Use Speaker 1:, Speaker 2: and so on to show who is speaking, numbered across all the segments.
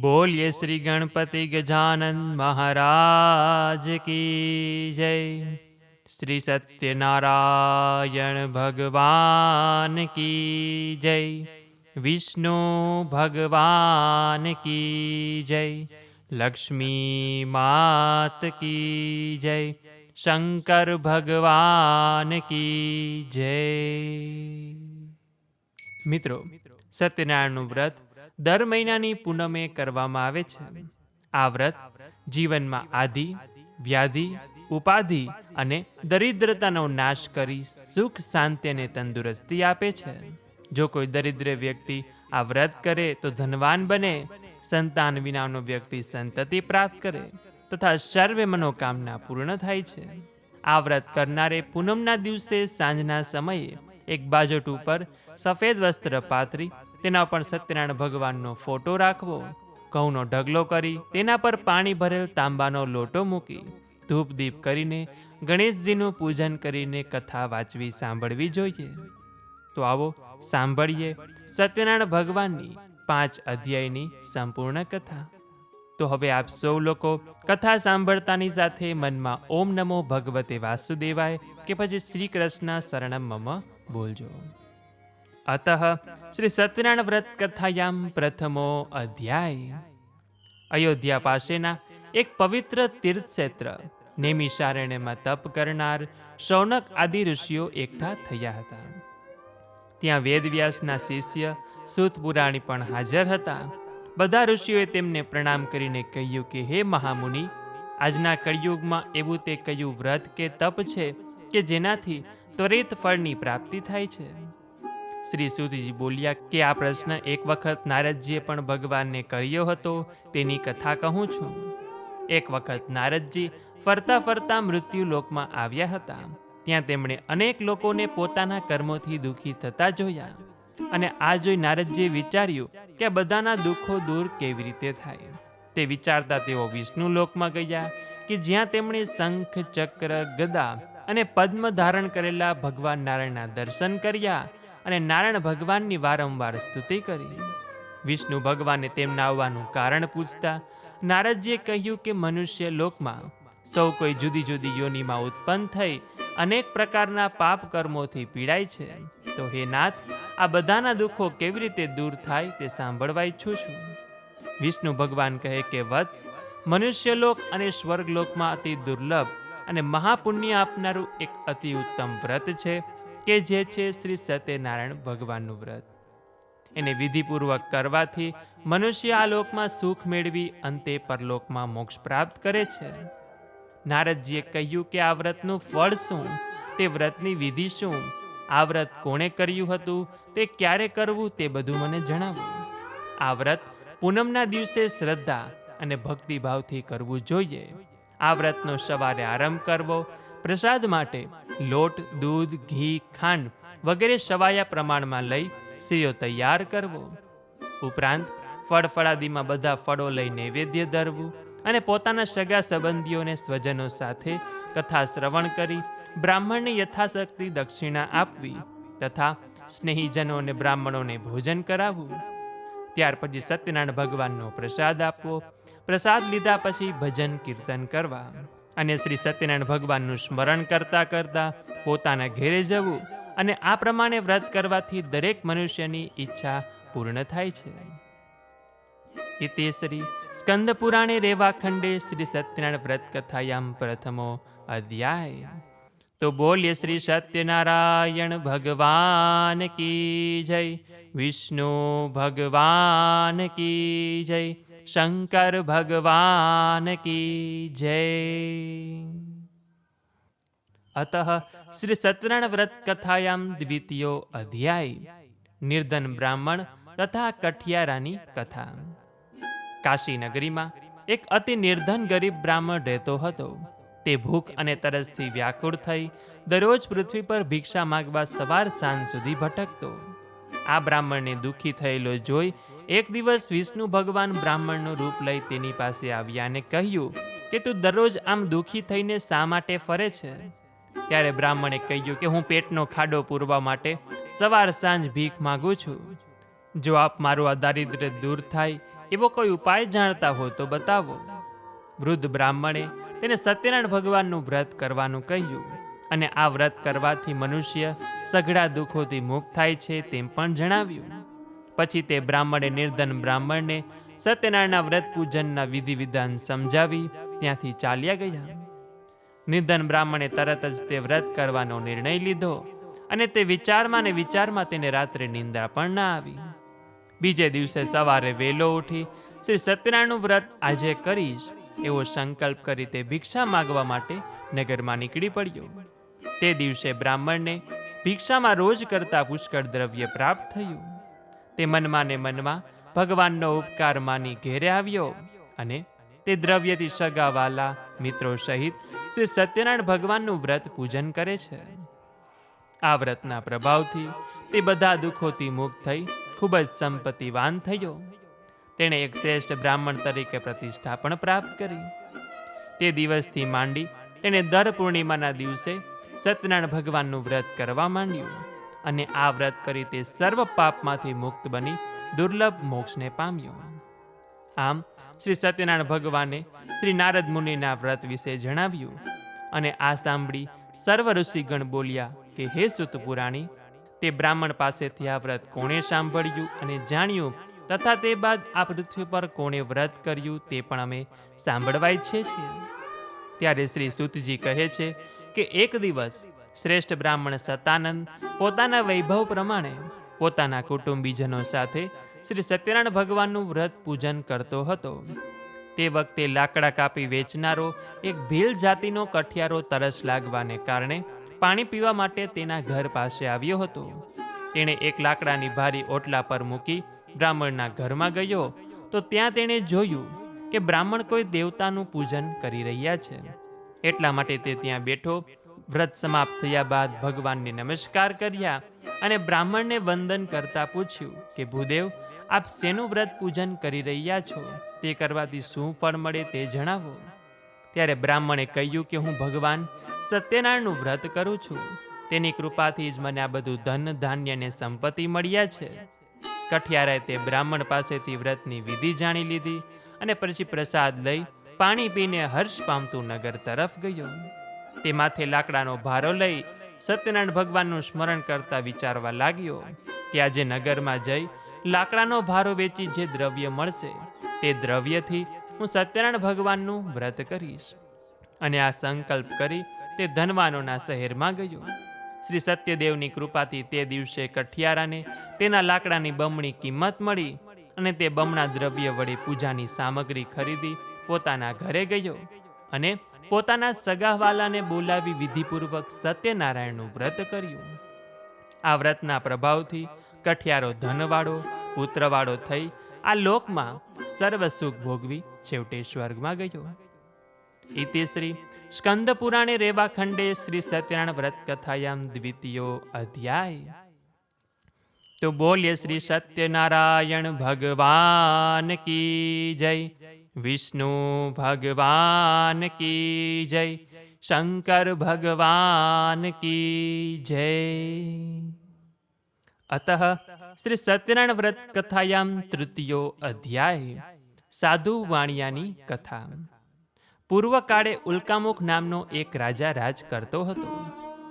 Speaker 1: બોલીએ શ્રી ગણપતિ ગજાનંદ મહારાજ કી જય. શ્રી સત્યનારાયણ ભગવાન કી જય. વિષ્ણુ ભગવાન કી જય. લક્ષ્મી માત કી જય. શંકર ભગવાન કી જય. મિત્રો, સત્યનારાયણનું વ્રત દર મહિનાની પૂનમે કરવામાં આવે છે. આ વ્રત જીવનમાં આદિ, વ્યાધિ, ઉપાધિ અને દરિદ્રતાનો નાશ કરી સુખ શાંતિ અને તંદુરસ્તી આપે છે. જો કોઈ દરિદ્ર વ્યક્તિ આ વ્રત કરે તો ધનવાન બને, સંતાન વિનાનો વ્યક્તિ સંતતિ પ્રાપ્ત કરે તથા સર્વે મનોકામના પૂર્ણ થાય છે. આ વ્રત કરનારે પૂનમના દિવસે સાંજના સમયે એક બાજોટ ઉપર સફેદ વસ્ત્ર પાથરી તેના પર સત્યનારાયણ ભગવાનનો ફોટો રાખવો, ઘઉંનો ઢગલો કરી, તેના પર પાણી ભરેલ તાંબાનો લોટો મૂકી, ધૂપ દીપ કરીને ગણેશજીનું પૂજન કરીને કથા વાંચવી, સાંભળવી જોઈએ. તો આવો સાંભળીએ સત્યનારાયણ ભગવાનની પાંચ અધ્યાયની સંપૂર્ણ કથા. તો હવે આપ સૌ લોકો કથા સાંભળતાની સાથે મનમાં ઓમ નમો ભગવતે વાસુદેવાય કે પછી શ્રી કૃષ્ણ શરણમ મમ બોલજો. અતઃ શ્રી સત્યનારાયણ વ્રત કથાયામ પ્રથમો અધ્યાય અયોધ્યા પાસેના એક પવિત્ર તીર્થક્ષેત્ર નેમિષારણ્યમાં તપ કરનાર શૌનક આદિ ઋષિઓ એકઠા થયા હતા ત્યાં વેદવ્યાસના શિષ્ય સુતપુરાણી પણ હાજર હતા બધા ઋષિઓએ તેમને પ્રણામ કરીને કહ્યું કે, હે મહામુનિ, આજના કળિયુગમાં એવું તે કયું વ્રત કે તપ છે કે જેનાથી ત્વરિત ફળની પ્રાપ્તિ થાય છે? શ્રી સુતજી બોલ્યા કે આ પ્રશ્ન એક વખત નારદજીએ પણ ભગવાનને કર્યો હતો, તેની કથા કહું છું. એક વખત નારદજી ફરતા ફરતા મૃત્યુ લોકમાં આવ્યા હતા. ત્યાં તેમણે અનેક લોકોને પોતાના કર્મોથી દુઃખી થતા જોયા. અને આ જોઈ નારદજીએ વિચાર્યું કે બધાના દુઃખો દૂર કેવી રીતે થાય. તે વિચારતા તેઓ વિષ્ણુ લોકમાં ગયા કે જ્યાં તેમણે શંખ, ચક્ર, ગદા અને પદ્મ ધારણ કરેલા ભગવાન નારાયણના દર્શન કર્યા અને નારાયણ ભગવાનની વારંવાર સ્તુતિ કરી. વિષ્ણુ ભગવાને તેમના આવવાનું કારણ પૂછતા નારદજીએ કહ્યું કે મનુષ્ય લોકમાં સૌ કોઈ જુદી જુદી યોનિમાં ઉત્પન્ન થઈ અનેક પ્રકારના પાપ કર્મોથી પીડાય છે. તો હે નાથ, આ બધાના દુઃખો કેવી રીતે દૂર થાય તે સાંભળવા ઈચ્છું છું. વિષ્ણુ ભગવાન કહે કે, વત્સ મનુષ્યલોક અને સ્વર્ગલોકમાં અતિ દુર્લભ અને મહાપુણ્ય આપનારું એક અતિ ઉત્તમ વ્રત છે. કે જે છે શ્રી સત્યનારાયણ ભગવાનનું વ્રત. એને વિધિપૂર્વક કરવાથી મનુષ્ય આ લોકમાં સુખ મેળવી અંતે પરલોકમાં મોક્ષ પ્રાપ્ત કરે છે. નારદજીએ કહ્યું કે આ વ્રતનું ફળ શું? તે વ્રતની વિધિ શું? આ વ્રત કોણે કર્યું હતું? તે ક્યારે કરવું તે બધું મને જણાવો. આ વ્રત પૂનમના દિવસે શ્રદ્ધા અને ભક્તિભાવથી કરવું જોઈએ. આ વ્રતનો સવારે આરંભ કરવો પ્રસાદ માટે લોટ, દૂધ, ઘી, ખાંડ વગેરે સવાયા પ્રમાણમાં લઈ સ્ત્રીઓ તૈયાર કરવો. ઉપરાંત ફળફળાદીમાં બધા ફળો લઈ નૈવેદ્ય ધરવું અને પોતાના સગા સંબંધીઓને સ્વજનો સાથે કથા શ્રવણ કરી બ્રાહ્મણને યથાશક્તિ દક્ષિણા આપવી તથા સ્નેહીજનો અને બ્રાહ્મણોને ભોજન કરાવવું. ત્યાર પછી સત્યનારાયણ ભગવાનનો પ્રસાદ આપવો. પ્રસાદ લીધા પછી ભજન કીર્તન કરવા. અને શ્રી સત્યનારાયણ ભગવાનનું સ્મરણ કરતા કરતા પોતાના ઘેરે જવું અને આ પ્રમાણે વ્રત કરવાથી દરેક મનુષ્યની ઈચ્છા પૂર્ણ થાય છે. ઇતેશ્રી સ્કંદ પુરાણે રેવા ખંડે શ્રી સત્યનારાયણ વ્રત કથાયામ પ્રથમો અધ્યાય. તો બોલ્ય શ્રી સત્યનારાયણ ભગવાન કી જય, વિષ્ણુ ભગવાન કી જય શંકર ભગવાન કી જય. અત શ્રી સત્યનારાયણ વ્રત કથાયામ દ્વિતીયો અધ્યાય, નિર્ધન બ્રાહ્મણ તથા કઠિયારાની કથા. કાશી નગરીમાં એક અતિ નિર્ધન ગરીબ બ્રાહ્મણ રહેતો હતો. તે ભૂખ અને તરસથી વ્યાકુળ થઈ દરરોજ પૃથ્વી પર ભિક્ષા માગવા સવાર સાંજ સુધી ભટકતો. આ બ્રાહ્મણને દુઃખી થયેલો જોઈ એક દિવસ વિષ્ણુ ભગવાન બ્રાહ્મણનું રૂપ લઈ તેની પાસે આવ્યા અને કહ્યું કે તું દરરોજ આમ દુઃખી થઈને શા માટે ફરે છે? ત્યારે બ્રાહ્મણે કહ્યું કે હું પેટનો ખાડો પૂરવા માટે સવાર સાંજ ભીખ માગું છું. જો આપ મારું આ દારિદ્ર્ય દૂર થાય, એવો કોઈ ઉપાય જાણતા હો તો બતાવો. વૃદ્ધ બ્રાહ્મણે તેને સત્યનારાયણ ભગવાનનું વ્રત કરવાનું કહ્યું અને આ વ્રત કરવાથી મનુષ્ય સઘળા દુઃખોથી મુક્ત થાય છે તેમ પણ જણાવ્યું. પછી તે બ્રાહ્મણે નિર્ધન બ્રાહ્મણને સત્યનારાયણના વ્રત પૂજનના વિધિ વિધાન સમજાવી ત્યાંથી ચાલ્યા ગયા. નિર્ધન બ્રાહ્મણે તરત જ તે વ્રત કરવાનો નિર્ણય લીધો અને તે વિચારમાં ને વિચારમાં તેને રાત્રે નિંદ્રા પણ ના આવી. બીજે દિવસે સવારે વહેલો ઉઠી શ્રી સત્યનારાયણનું વ્રત આજે કરીશ એવો સંકલ્પ કરી તે ભિક્ષા માગવા માટે નગરમાં નીકળી પડ્યો. તે દિવસે બ્રાહ્મણને ભિક્ષામાં રોજ કરતા પુષ્કળ દ્રવ્ય પ્રાપ્ત થયું. તે મનમાં ને મનમાં ભગવાનનો ઉપકાર માની ઘેરે આવ્યો અને તે દ્રવ્યથી સગાવાલા મિત્રો સહિત શ્રી સત્યનારાયણ ભગવાનનું વ્રત પૂજન કરે છે. આ વ્રતના પ્રભાવથી તે બધા દુઃખોથી મુક્ત થઈ ખૂબ જ સંપત્તિવાન થયો. તેણે એક શ્રેષ્ઠ બ્રાહ્મણ તરીકે પ્રતિષ્ઠા પણ પ્રાપ્ત કરી. તે દિવસથી માંડી તેણે દર પૂર્ણિમાના દિવસે સત્યનારાયણ ભગવાનનું વ્રત કરવા માંડ્યું. અને આ વ્રત કરી તે સર્વ પાપમાંથી મુક્ત બની, દુર્લભ મોક્ષને પામ્યો. આમ, શ્રી સત્યનારાયણ ભગવાને શ્રી નારદ મુનિના વ્રત વિશે જણાવ્યું અને આ સાંભળી સર્વ ઋષિગણ બોલ્યા કે, હે સુત પુરાણી તે બ્રાહ્મણ પાસેથી આ વ્રત કોણે સાંભળ્યું અને જાણ્યું? તથા તે બાદ આ પૃથ્વી પર કોણે વ્રત કર્યું તે પણ અમે સાંભળવા ઈચ્છીએ છીએ ત્યારે શ્રી સુતજી કહે છે કે, એક દિવસ શ્રેષ્ઠ બ્રાહ્મણ સતાનંદ પોતાના વૈભવ પ્રમાણે પોતાના કુટુંબીજનો સાથે શ્રી સત્યનારાયણ ભગવાનનું વ્રત પૂજન કરતો હતો. તે વખતે લાકડા કાપી વેચનારો એક ભીલ જાતિનો કઠિયારો તરસ લાગવાને કારણે પાણી પીવા માટે તેના ઘર પાસે આવ્યો હતો. તેણે એક લાકડાની ભારી ઓટલા પર મૂકી બ્રાહ્મણના ઘરમાં ગયો તો ત્યાં તેણે જોયું કે બ્રાહ્મણ કોઈ દેવતાનું પૂજન કરી રહ્યા છે. એટલા માટે તે ત્યાં બેઠો વ્રત સમાપ્ત થયા બાદ ભગવાનને નમસ્કાર કર્યા અને બ્રાહ્મણને વંદન કરતા પૂછ્યું કે, ભૂદેવ, આપ શેનું વ્રત પૂજન કરી રહ્યા છો? તે કરવાથી શું ફળ મળે તે જણાવો. ત્યારે બ્રાહ્મણે કહ્યું કે, હું ભગવાન સત્યનારાયણનું વ્રત કરું છું. તેની કૃપાથી જ મને આ બધું ધન, ધાન્ય ને સંપત્તિ મળ્યા છે. કઠિયારાએ તે બ્રાહ્મણ પાસેથી વ્રતની વિધિ જાણી લીધી અને પછી પ્રસાદ લઈ પાણી પીને હર્ષ પામતું નગર તરફ ગયો. તે માથે લાકડાનો ભારો લઈ સત્યનારાયણ ભગવાનનું સ્મરણ કરતા વિચારવા લાગ્યો કે આજે નગરમાં જઈ લાકડાનો ભારો વેચી જે દ્રવ્ય મળશે, તે દ્રવ્યથી હું સત્યનારાયણ ભગવાનનું વ્રત કરીશ. અને આ સંકલ્પ કરી તે ધનવાનોના શહેરમાં ગયો. શ્રી સત્યદેવની કૃપાથી તે દિવસે કઠિયારાને તેના લાકડાની બમણી કિંમત મળી અને તે બમણા દ્રવ્ય વડે પૂજાની સામગ્રી ખરીદી પોતાના ઘરે ગયો અને પોતાના સગાવાલાને બોલાવી વિધિપૂર્વક સત્યનારાયણનું વ્રત કર્યું. આ વ્રતના પ્રભાવથી કઠિયારો ધનવાળો, પુત્રવાળો થઈ આ લોકમાં સર્વ સુખ ભોગવી છેવટે સ્વર્ગમાં ગયો. ઇતિ શ્રી સ્કંદ પુરાણે રેવા ખંડે શ્રી સત્યનારાયણ વ્રત કથાયામ દ્વિતીયો અધ્યાય. તો બોલ્ય શ્રી સત્યનારાયણ ભગવાન કી જય. વિષ્ણુ ભગવાન કી જય, શંકર ભગવાન કી જય. અત શ્રી સત્યનારાયણ વ્રત કથાયામ તૃતીયો અધ્યાય, સાધુ વાણિયાની કથા. પૂર્વકાળે ઉલ્કામુખ નામનો એક રાજા રાજ કરતો હતો.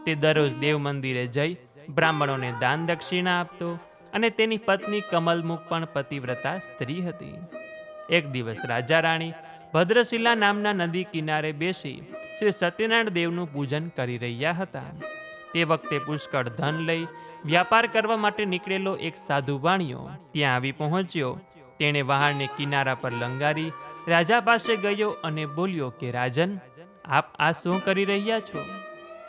Speaker 1: તે દરરોજ દેવ મંદિરે જઈ બ્રાહ્મણોને દાન દક્ષિણા આપતો અને તેની પત્ની કમલમુખ પણ પતિવ્રતા સ્ત્રી હતી. એક દિવસ રાજા રાણી ભદ્રશિલા નામના નદી કિનારે બેસી શ્રી સત્યનારાયણ દેવનું પૂજન કરી રહ્યા હતા. તે વખતે પુષ્કળ ધન લઈ વ્યાપાર કરવા માટે નીકળેલો એક સાધુ વાણિયો ત્યાં આવી પહોંચ્યો. તેણે વહાણને કિનારા પર લંગારી રાજા પાસે ગયો અને બોલ્યો કે, રાજન, આપ આ શું કરી રહ્યા છો?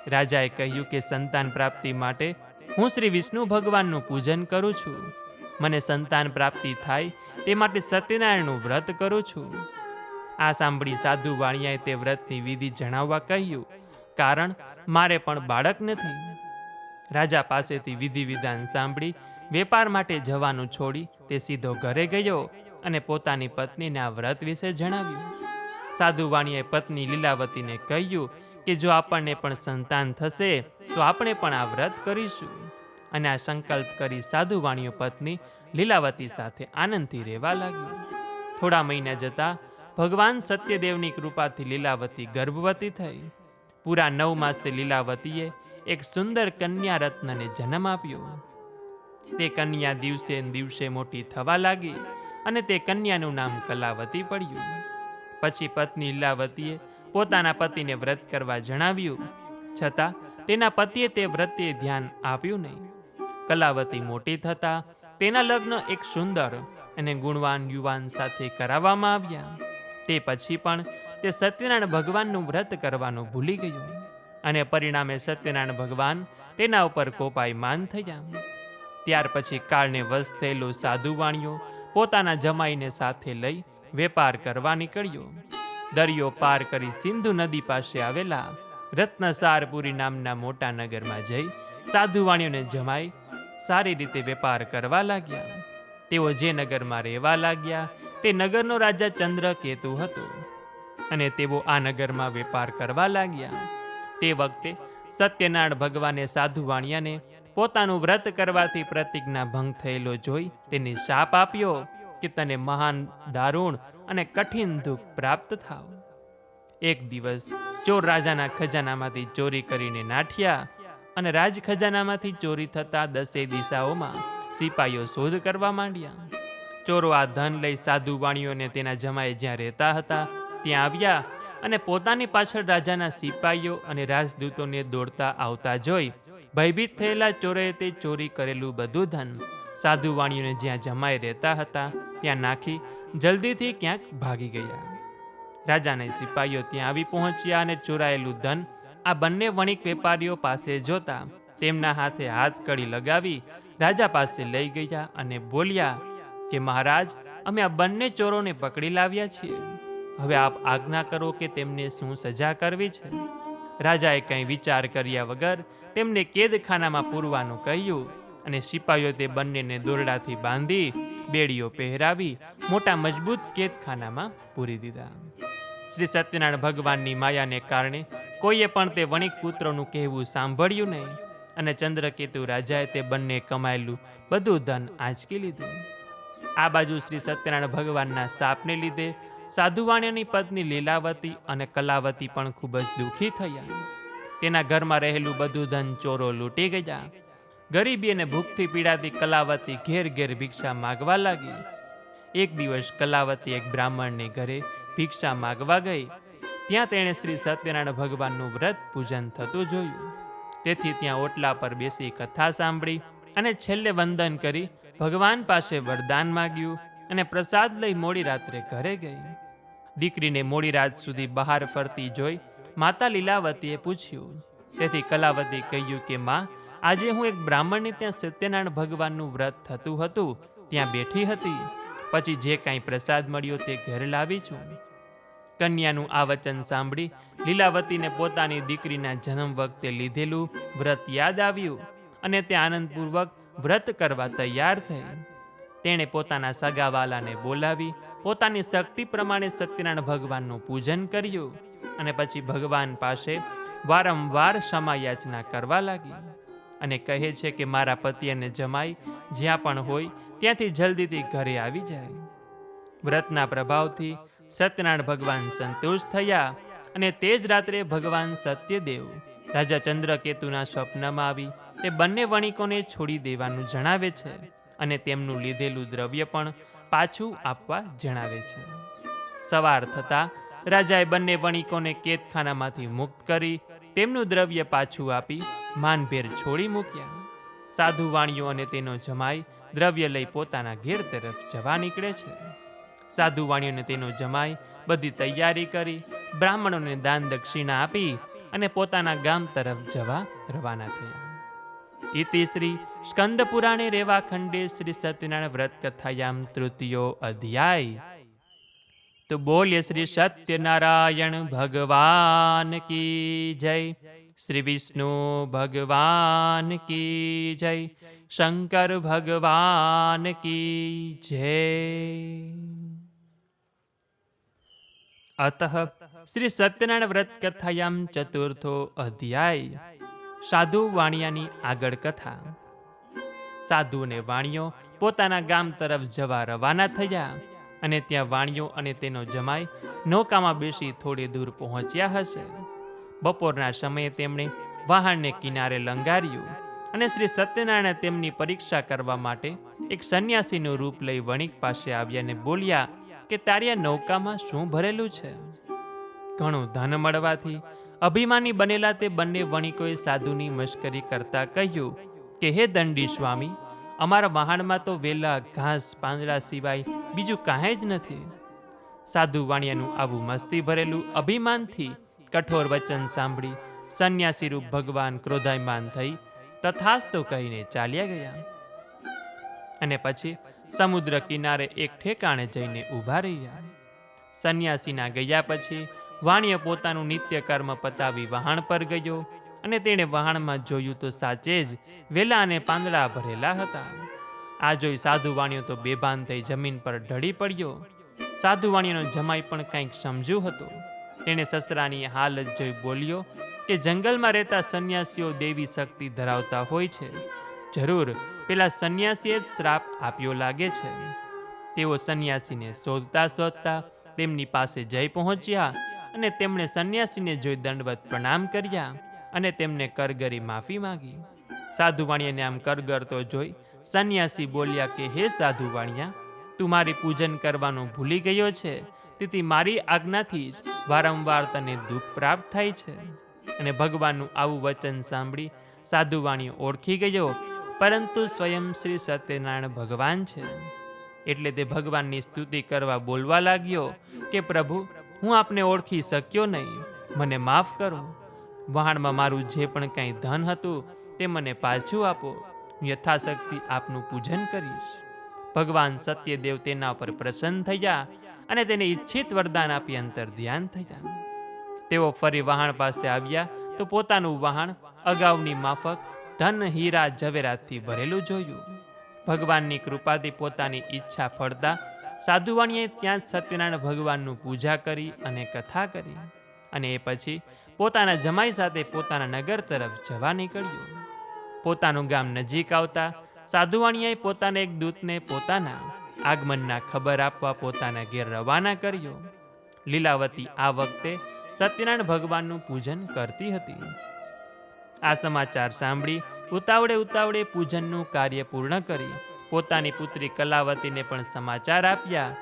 Speaker 1: રાજાએ કહ્યું કે, સંતાન પ્રાપ્તિ માટે હું શ્રી વિષ્ણુ ભગવાનનું પૂજન કરું છું. મને સંતાન પ્રાપ્તિ થાય, તે માટે સત્યનારાયણનું વ્રત કરું છું. આ સાંભળી સાધુ વાણિયાએ તે વ્રતની વિધિ જણાવવા કહ્યું, કારણ, મારે પણ બાળક નથી. રાજા પાસેથી વિધિ વિધાન સાંભળી, વેપાર માટે જવાનું છોડી તે સીધો ઘરે ગયો અને પોતાની પત્નીને આ વ્રત વિશે જણાવ્યું. સાધુ વાણીએ પત્ની લીલાવતીને કહ્યું કે, જો આપણને પણ સંતાન થશે, તો આપણે પણ આ વ્રત કરીશું. અને આ સંકલ્પ કરી સાધુ વાણીઓ પત્ની લીલાવતી સાથે આનંદથી રહેવા લાગી. થોડા મહિના જતાં ભગવાન સત્યદેવની કૃપાથી લીલાવતી ગર્ભવતી થઈ. પૂરા નવ માસે લીલાવતીએ એક સુંદર કન્યા રત્નને જન્મ આપ્યો. તે કન્યા દિવસે દિવસે મોટી થવા લાગી અને તે કન્યાનું નામ કલાવતી પડ્યું. પછી પત્ની લીલાવતીએ પોતાના પતિને વ્રત કરવા જણાવ્યું. છતાં તેના પતિએ તે વ્રતે ધ્યાન આપ્યું નહીં. કલાવતી મોટી થતા તેના લગ્ન એક સુંદર અને ગુણવાન યુવાન સાથે કરાવવામાં આવ્યા. તે પછી પણ તે સત્યનારાયણ ભગવાનનું વ્રત કરવાનું ભૂલી ગયું અને પરિણામે સત્યનારાયણ ભગવાન તેના ઉપર કોપાયમાન થયા. ત્યાર પછી કાળને વશ થયેલો સાધુ વાણિયો પોતાના જમાઈને સાથે લઈ વેપાર કરવા નીકળ્યો. દરિયો પાર કરી સિંધુ નદી પાસે આવેલા રત્નસારપુરી નામના મોટા નગરમાં જઈ સાધુ વાણિયોને જમાઈ સારી રીતે વેપાર કરવા લાગ્યા. તેઓ જે નગરમાં રહેવા લાગ્યા, તે નગરનો રાજા ચંદ્રકેતુ હતો. અને તેઓ આ નગરમાં વેપાર કરવા લાગ્યા. તે વખતે સત્યનારાયણ ભગવાને સાધુ વાણિયાને પોતાનું વ્રત કરવાથી પ્રતિજ્ઞા ભંગ થયેલો જોઈ તેને શાપ આપ્યો કે તને મહાન દારૂણ અને કઠિન દુઃખ પ્રાપ્ત થાવ. એક દિવસ ચોર રાજાના ખજાનામાંથી ચોરી કરીને નાઠ્યા અને રાજ ખજાનામાંથી ચોરી થતા દસે દિશાઓમાં સિપાઈઓ શોધ કરવા માંડ્યા. ચોરો આ ધન લઈ સાધુ વાણીઓને તેના જમાએ જ્યાં રહેતા હતા, ત્યાં આવ્યા અને પોતાની પાછળ રાજાના સિપાઈઓ અને રાજદૂતોને દોડતા આવતા જોઈ ભયભીત થયેલા ચોરોએ તે ચોરી કરેલું બધું ધન સાધુ વાણીઓને જ્યાં જમાઈ રહેતા હતા, ત્યાં નાખી જલ્દીથી ક્યાંક ભાગી ગયા. રાજાના સિપાઈઓ ત્યાં આવી પહોંચ્યા અને ચોરાયેલું ધન આ બંને વણિક વેપારીઓ પાસે જોતા તેમના હાથે હાથ કડી લગાવી રાજા પાસે લઈ ગયા અને બોલ્યા કે મહારાજ, અમે આ બંને ચોરોને પકડી લાવ્યા છીએ. હવે આપ આજ્ઞા કરો કે તેમને શું સજા કરવી છે? રાજાએ કંઈ વિચાર કર્યા વગર તેમને કેદખાનામાં પૂરવાનું કહ્યું અને સિપાઈઓ તે બંનેને દોરડાથી બાંધી બેડીઓ પહેરાવી મોટા મજબૂત કેદખાનામાં પૂરી દીધા. શ્રી સત્યનારાયણ ભગવાનની માયાને કારણે કોઈએ પણ તે વણિક પુત્રોનું કહેવું સાંભળ્યું નહીં અને ચંદ્રકેતુ રાજાએ તે બંને કમાયેલું બધું ધન આંચકી લીધું. આ બાજુ શ્રી સત્યનારાયણ ભગવાનના શાપને લીધે સાધુવાણ્યની પત્ની લીલાવતી અને કલાવતી પણ ખૂબ જ દુઃખી થયા. તેના ઘરમાં રહેલું બધું ધન ચોરો લૂંટી ગયા. ગરીબી અને ભૂખથી પીડાતી કલાવતી ઘેર ઘેર ભિક્ષા માગવા લાગી. એક દિવસ કલાવતી એક બ્રાહ્મણને ઘરે ભિક્ષા માગવા ગઈ. ત્યાં તેણે શ્રી સત્યનારાયણ ભગવાનનું વ્રત પૂજન થતું જોયું. તેથી ત્યાં ઓટલા પર બેસી કથા સાંભળી અને છેલ્લે વંદન કરી ભગવાન પાસે વરદાન માગ્યું અને પ્રસાદ લઈ મોડી રાત્રે ઘરે ગઈ. દીકરીને મોડી રાત સુધી બહાર ફરતી જોઈ માતા લીલાવતીએ પૂછ્યું, તેથી કલાવતી કહ્યું કે, માં, આજે હું એક બ્રાહ્મણને ત્યાં સત્યનારાયણ ભગવાનનું વ્રત થતું હતું, ત્યાં બેઠી હતી. પછી જે કાંઈ પ્રસાદ મળ્યો તે ઘરે લાવી છું. કન્યાનું આ વચન સાંભળી લીલાવતીને પોતાની દીકરીના જન્મ વખતે લીધેલું વ્રત યાદ આવ્યું અને તે આનંદપૂર્વક વ્રત કરવા તૈયાર થઈ. તેણે પોતાના સગાવાલાને બોલાવી, પોતાની શક્તિ પ્રમાણે સત્યનારાયણ ભગવાનનું પૂજન કર્યું અને પછી ભગવાન પાસે વારંવાર ક્ષમા યાચના કરવા લાગી અને કહે છે કે મારા પતિ અને જમાઈ જ્યાં પણ હોય ત્યાંથી જલ્દીથી ઘરે આવી જાય. વ્રતના પ્રભાવથી સત્યનારાયણ ભગવાન સંતોષ થયા અને તે જ રાત્રે ભગવાન સત્યદેવ, રાજા ચંદ્રકેતુના સ્વપ્નમાં આવી, તે બંને વણિકોને છોડી દેવાનું જણાવે છે અને તેમનું લીધેલું દ્રવ્ય પણ પાછું આપવા જણાવે છે. સવાર થતાં રાજાએ બંને વણિકોને કેદખાનામાંથી મુક્ત કરી તેમનું દ્રવ્ય પાછું આપી માનભેર છોડી મૂક્યા. સાધુ વાણીઓ અને તેનો જમાઈ દ્રવ્ય લઈ પોતાના ઘેર તરફ જવા નીકળે છે. સાધુ વાણીઓને તેનો જમાઈ, બધી તૈયારી કરી, બ્રાહ્મણોને દાન દક્ષિણા આપી અને પોતાના ગામ તરફ જવા રવાના થયા. ઇતિ શ્રી સ્કંદ પુરાણે રેવા ખંડે શ્રી સત્યનારાયણ વ્રત કથાયામ તૃતીયો અધ્યાય. તો બોલ્ય શ્રી સત્યનારાયણ ભગવાન કી જય. શ્રી વિષ્ણુ ભગવાન કી જય. શંકર ભગવાન કી જય. અતઃ શ્રી સત્યનારાયણ વ્રત કથાયામ ચતુર્થો અધ્યાય સાધુ વાણિયાની આગળ કથા સાધુ અને વાણિયો પોતાના ગામ તરફ જવા રવાના થયા અને ત્યાં વાણિયો અને તેનો જમાઈ નૌકામાં બેસી થોડે દૂર પહોંચ્યા હશે. બપોરના સમયે તેમણે વાહનને કિનારે લંગાર્યું અને શ્રી સત્યનારાયણ તેમની પરીક્ષા કરવા માટે એક સંન્યાસીનું રૂપ લઈ વણિક પાસે આવ્યા અને બોલ્યા કે તારી નૌકામાં શું ભરેલું છે? ઘણું ધન મળવાથી અભિમાની બનેલા તે બંને વણિકોએ સાધુની મશ્કરી કરતા કહ્યું કે, હે દંડી સ્વામી, અમારા વહાણમાં તો વેલા, ઘાસ, પાંદડા સિવાય બીજું કાંઈ જ નથી. સાધુ વાણિયાનું આવું મસ્તી ભરેલું અભિમાનથી કઠોર વચન સાંભળી સંન્યાસી રૂપ ભગવાન ક્રોધાયમાન થઈ તથાસ્તો કહીને ચાલ્યા ગયા. અને પછી સમુદ્ર કિનારે એક ઠેકાણે જઈને ઊભા રહ્યા. સંન્યાસીના ગયા પછી વાણિય પોતાનું નિત્ય કર્મ પતાવી વહાણ પર ગયો અને તેણે વહાણમાં જોયું તો સાચે જ વેલા અને પાંદડા ભરેલા હતા. આ જોઈ સાધુ વાણિયો તો બેભાન થઈ જમીન પર ઢળી પડ્યો. સાધુ વાણિયાનો જમાઈ પણ કંઈક સમજ્યું હતું. તેણે સસરાની હાલત જોઈ બોલ્યો કે જંગલમાં રહેતા સંન્યાસીઓ દેવી શક્તિ ધરાવતા હોય છે. જરૂર પેલા સંન્યાસીએ જ શ્રાપ આપ્યો લાગે છે. તેઓ સંન્યાસીને શોધતા શોધતા તેમની પાસે જઈ પહોંચ્યા અને તેમણે સંન્યાસીને જોઈ દંડવત પ્રણામ કર્યા અને તેમને કરગરી માફી માંગી. સાધુ વાણિયાને આમ કરગરતો જોઈ સંન્યાસી બોલ્યા કે, હે સાધુ વાણિયા તું મારી પૂજન કરવાનું ભૂલી ગયો છે. તેથી મારી આજ્ઞાથી જ વારંવાર તને દુઃખ પ્રાપ્ત થાય છે. અને ભગવાનનું આવું વચન સાંભળી સાધુ વાણિયો ઓળખી ગયો પરંતુ સ્વયં શ્રી સત્યનારાયણ ભગવાન છે. એટલે તે ભગવાનની સ્તુતિ કરવા બોલવા લાગ્યો કે, પ્રભુ, હું આપને ઓળખી શક્યો નહીં. મને માફ કરો. વહાણમાં મારું જે પણ કંઈ ધન હતું તે મને પાછું આપો. હું યથાશક્તિ આપનું પૂજન કરીશ. ભગવાન સત્યદેવ તેના પર પ્રસન્ન થયા અને તેને ઈચ્છિત વરદાન આપી અંતર ધ્યાન થયા. તેઓ ફરી વહાણ પાસે આવ્યા તો પોતાનું વહાણ અગાઉની માફક ધન હીરા ઝવેરાતથી ભરેલું જોયું. ભગવાનની કૃપાથી પોતાની ઈચ્છા ફળતા સાધુવાણીએ ત્યાં જ સત્યનારાયણ ભગવાનનું પૂજા કરી અને કથા કરી. અને એ પછી પોતાના જમાઈ સાથે પોતાના નગર તરફ જવા નીકળ્યું. પોતાનું ગામ નજીક આવતા સાધુવાણીએ પોતાના એક દૂતને પોતાના આગમનના ખબર આપવા પોતાના ઘેર રવાના કર્યો. લીલાવતી આ વખતે સત્યનારાયણ ભગવાનનું પૂજન કરતી હતી. આ સમાચાર સાંભળી ઉતાવળે ઉતાવળે પૂજનનું કાર્ય પૂર્ણ કરી પોતાની પુત્રી કલાવતીને પણ સમાચાર આપ્યા.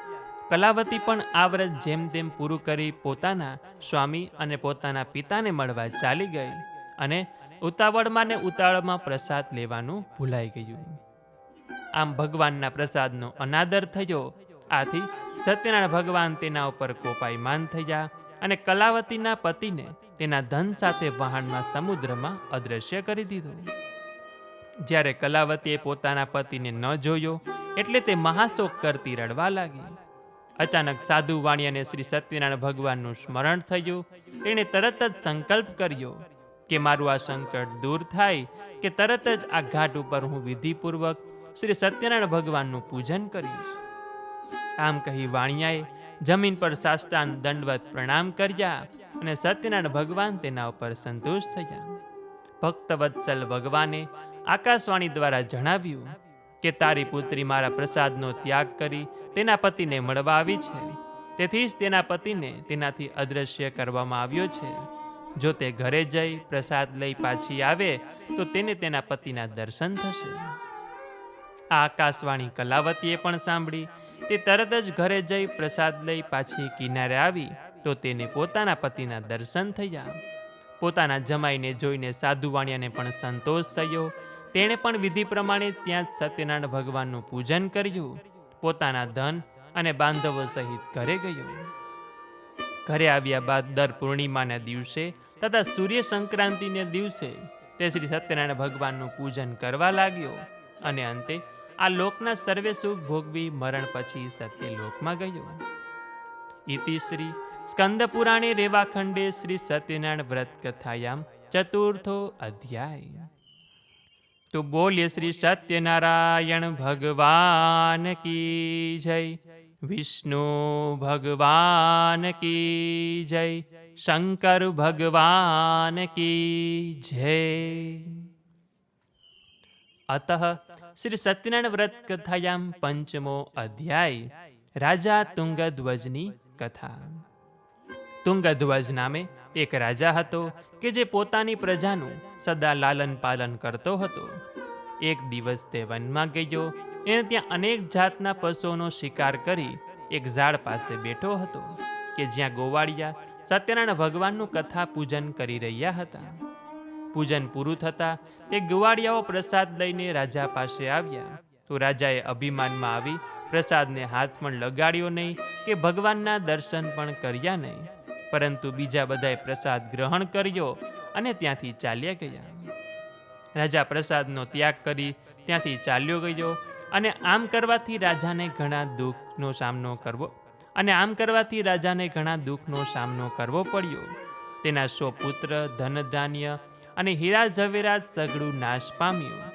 Speaker 1: કલાવતી પણ આ વ્રત જેમ તેમ પૂરું કરી પોતાના સ્વામી અને પોતાના પિતાને મળવા ચાલી ગઈ અને ઉતાવળમાં ને ઉતાવળમાં પ્રસાદ લેવાનું ભૂલાઈ ગયું. આમ ભગવાનના પ્રસાદનો અનાદર થયો. આથી સત્યનારાયણ ભગવાન તેના ઉપર કોપાયમાન થયા. અને કલાવતીના પતિને તેના ધન સાથે વહાણમાં સમુદ્રમાં અદ્રશ્ય કરી દીધો. જ્યારે કલાવતીએ પોતાના પતિને ન જોયો, એટલે તે મહાશોક કરતી રડવા લાગી. અચાનક સાધુ વાણિયાને શ્રી સત્યનારાયણ ભગવાનનું સ્મરણ થયું. તેણે તરત જ સંકલ્પ કર્યો કે મારું આ સંકટ દૂર થાય, કે તરત જ આ ઘાટ ઉપર હું વિધિપૂર્વક શ્રી સત્યનારાયણ ભગવાનનું પૂજન કરીશ. આમ કહી વાણિયાએ જમીન પર સાષ્ટાંગ દંડવત પ્રણામ કર્યા અને સત્યનારાયણ ભગવાન તેના ઉપર સંતુષ્ટ થયા. ભક્તવત્સલ ભગવાને આકાશવાણી દ્વારા જણાવ્યું કે તારી પુત્રી મારા પ્રસાદનો ત્યાગ કરી તેના પતિને મળવા આવી છે. તેથી જ તેના પતિને તેનાથી અદ્રશ્ય કરવામાં આવ્યો છે. જો તે ઘરે જઈ પ્રસાદ લઈ પાછી આવે, તો તેને તેના પતિના દર્શન થશે. આ આકાશવાણી કલાવતીએ પણ સાંભળી તે તરત જ ઘરે જઈ પ્રસાદ લઈ પાછી કિનારે આવી તો તેને પોતાના પતિના દર્શન થયા. પોતાના જમાઈને જોઈને સાધુવાણિયાને પણ સંતોષ થયો. તેણે પણ વિધિ પ્રમાણે ત્યાં જ સત્યનારાયણ ભગવાનનું પૂજન કર્યું. પોતાના ધન અને બાંધવો સહિત ઘરે ગયો. ઘરે આવ્યા બાદ દર પૂર્ણિમાના દિવસે તથા સૂર્ય સંક્રાંતિને દિવસે તે શ્રી સત્યનારાયણ ભગવાનનું પૂજન કરવા લાગ્યો અને અંતે આ લોકના સર્વે સુખ ભોગવી મરણ પછી સત્ય લોકમાં ગયો. ઇતિ શ્રી સ્કંદ પુરાણે રેવાખંડે શ્રી સત્યનારાયણ વ્રત કથાયામ ચતુર્થો અધ્યાય. તો બોલ્ય શ્રી સત્યનારાયણ, ભગવાન કી જય? વિષ્ણુ ભગવાન કી જય? શંકર ભગવાન કી જય? અતઃ શ્રી સત્યનારાયણ વ્રત કથાયામ પંચમો અધ્યાય રાજા તુંગધ્વજની કથા તુંગધ્વજ નામે એક રાજા હતો કે જે પોતાની પ્રજાનું સદા લાલન પાલન કરતો હતો। એક દિવસ તે વનમાં ગયો, એને ત્યાં અનેક જાતના પશુઓનો શિકાર કરી એક ઝાડ પાસે બેઠો હતો કે જ્યાં ગોવાળિયા સત્યનારાયણ ભગવાનનું કથા પૂજન કરી રહ્યા હતા। પૂજન પૂરું થતાં તે ગુવાડિયાઓ પ્રસાદ લઈને રાજા પાસે આવ્યા. તો રાજાએ અભિમાનમાં આવી પ્રસાદને હાથ પણ લગાડ્યો નહીં કે ભગવાનના દર્શન પણ કર્યા નહીં. પરંતુ બીજા બધાએ પ્રસાદ ગ્રહણ કર્યો અને ત્યાંથી ચાલ્યા ગયા. રાજા પ્રસાદનો ત્યાગ કરી ત્યાંથી ચાલ્યો ગયો અને આમ કરવાથી રાજાને ઘણા દુઃખનો સામનો કરવો અને આમ કરવાથી રાજાને ઘણા દુઃખનો સામનો કરવો પડ્યો. તેના સો પુત્ર ધન ધાન્ય અને હીરા ઝવેરાત સગડું નાશ પામ્યું.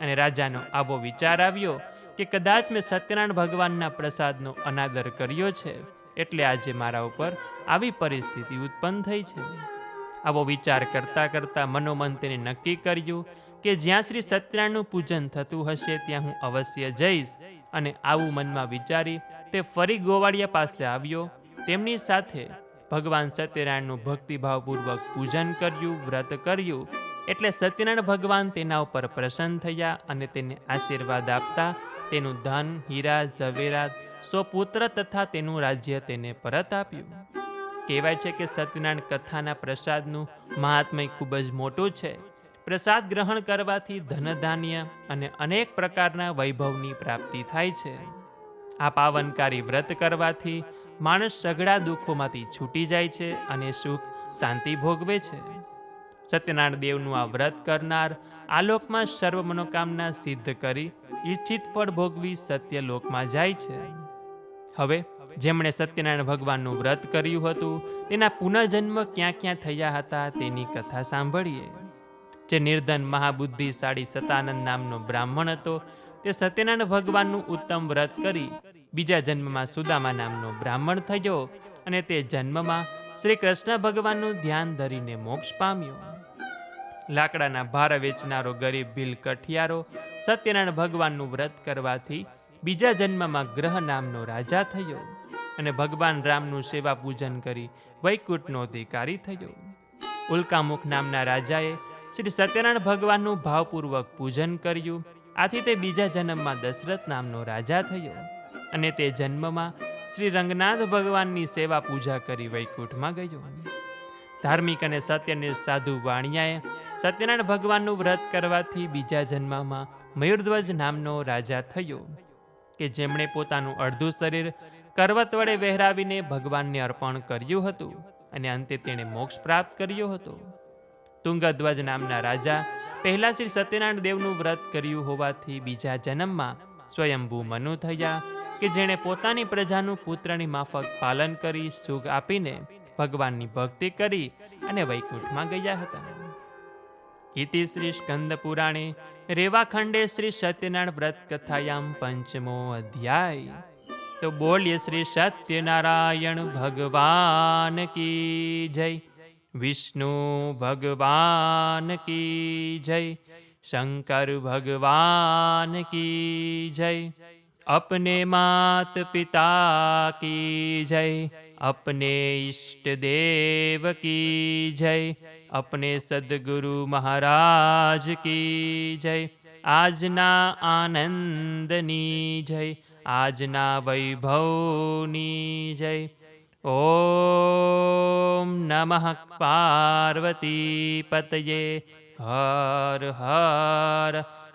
Speaker 1: અને રાજાનો આવો વિચાર આવ્યો કે કદાચ મેં સત્યનારાયણ ભગવાનના પ્રસાદનો અનાદર કર્યો છે, એટલે આજે મારા ઉપર આવી પરિસ્થિતિ ઉત્પન્ન થઈ છે. આવો વિચાર કરતાં કરતાં મનોમન તેને નક્કી કર્યું કે જ્યાં શ્રી સત્યનારાયણનું પૂજન થતું હશે ત્યાં હું અવશ્ય જઈશ અને આવું મનમાં વિચારી તે ફરી ગોવાળિયા પાસે આવ્યો. તેમની સાથે ભગવાન સત્યનારાયણનું ભક્તિભાવપૂર્વક પૂજન કર્યું, વ્રત કર્યું. એટલે સત્યનારાયણ ભગવાન તેના ઉપર પ્રસન્ન થયા અને તેને આશીર્વાદ આપતા તેનું ધન, હીરા, ઝવેરાત, સ્વપુત્ર તથા તેનું રાજ્ય તેને પરત આપ્યું. કહેવાય છે કે સત્યનારાયણ કથાના પ્રસાદનું મહાત્મય ખૂબ જ મોટું છે. પ્રસાદ ગ્રહણ કરવાથી ધનધાન્ય અને અનેક પ્રકારના વૈભવની પ્રાપ્તિ થાય છે. આ પાવનકારી વ્રત કરવાથી માણસ સઘળા દુઃખોમાંથી છૂટી જાય છે અને સુખ શાંતિ ભોગવે છે. સત્યનારાયણ દેવનું આ વ્રત કરનાર આલોકમાં સર્વ મનોકામના સિદ્ધ કરી ઈચ્છિત ફળ ભોગવી સત્ય લોકમાં જાય છે. હવે જેમણે સત્યનારાયણ ભગવાનનું વ્રત કર્યું હતું, તેના પુનર્જન્મ ક્યાં ક્યાં થયા હતા તેની કથા સાંભળીએ. જે નિર્ધન મહાબુદ્ધિશાળી સતાનંદ નામનો બ્રાહ્મણ હતો, તે સત્યનારાયણ ભગવાનનું ઉત્તમ વ્રત કરી બીજા જન્મમાં સુદામા નામનો બ્રાહ્મણ થયો અને તે જન્મમાં શ્રી કૃષ્ણ ભગવાનનું ધ્યાન ધરીને મોક્ષ પામ્યો. લાકડાના ભાર વેચનારો ગરીબ ભીલ કઠિયારો સત્યનારાયણ ભગવાનનું વ્રત કરવાથી બીજા જન્મમાં ગ્રહ નામનો રાજા થયો અને ભગવાન રામનું સેવા પૂજન કરી વૈકુંઠનો અધિકારી થયો. ઉલ્કામુખ નામના રાજાએ શ્રી સત્યનારાયણ ભગવાનનું ભાવપૂર્વક પૂજન કર્યું. આથી તે બીજા જન્મમાં દશરથ નામનો રાજા થયો. અને તે જન્મમાં શ્રી રંગનાથ ભગવાનની સેવા પૂજા કરી વૈકુંઠમાં ગયો. ધાર્મિક અને સત્યનિષ્ઠ સાધુ વાણિયાએ સત્યનારાયણ ભગવાનનું વ્રત કરવાથી બીજા જન્મમાં મયુરધ્વજ નામનો રાજા થયો, કે જેમણે પોતાનું અડધું શરીર કરવત વડે વહેરાવીને ભગવાનને અર્પણ કર્યું હતું અને અંતે તેણે મોક્ષ પ્રાપ્ત કર્યો હતો. તુંગધ્વજ નામના રાજા પહેલા શ્રી સત્યનારાયણ દેવનું વ્રત કર્યું હોવાથી બીજા જન્મમાં સ્વયંભૂ મનુ થયા કે જેણે પોતાની પ્રજાનું પુત્રની માફક પાલન કરી સુખ આપીને ભગવાનની ભક્તિ કરી અને વૈકુંઠમાં ગયા હતા. ઇતિ શ્રી સ્કંદ પુરાણે રેવાખંડે શ્રી સત્યનારાયણ વ્રત કથાયામ પંચમો અધ્યાય. તો બોલીએ શ્રી સત્યનારાયણ ભગવાન કી જય. વિષ્ણુ ભગવાન કી જય. શંકર ભગવાન કી જય. अपने मात पिता की जय अपने इष्ट देव की जय अपने सदगुरु महाराज की जय આજના આનંદની જય આજના વૈભવની જય ઓમ નમઃ પાર્વતી પતયે હર હર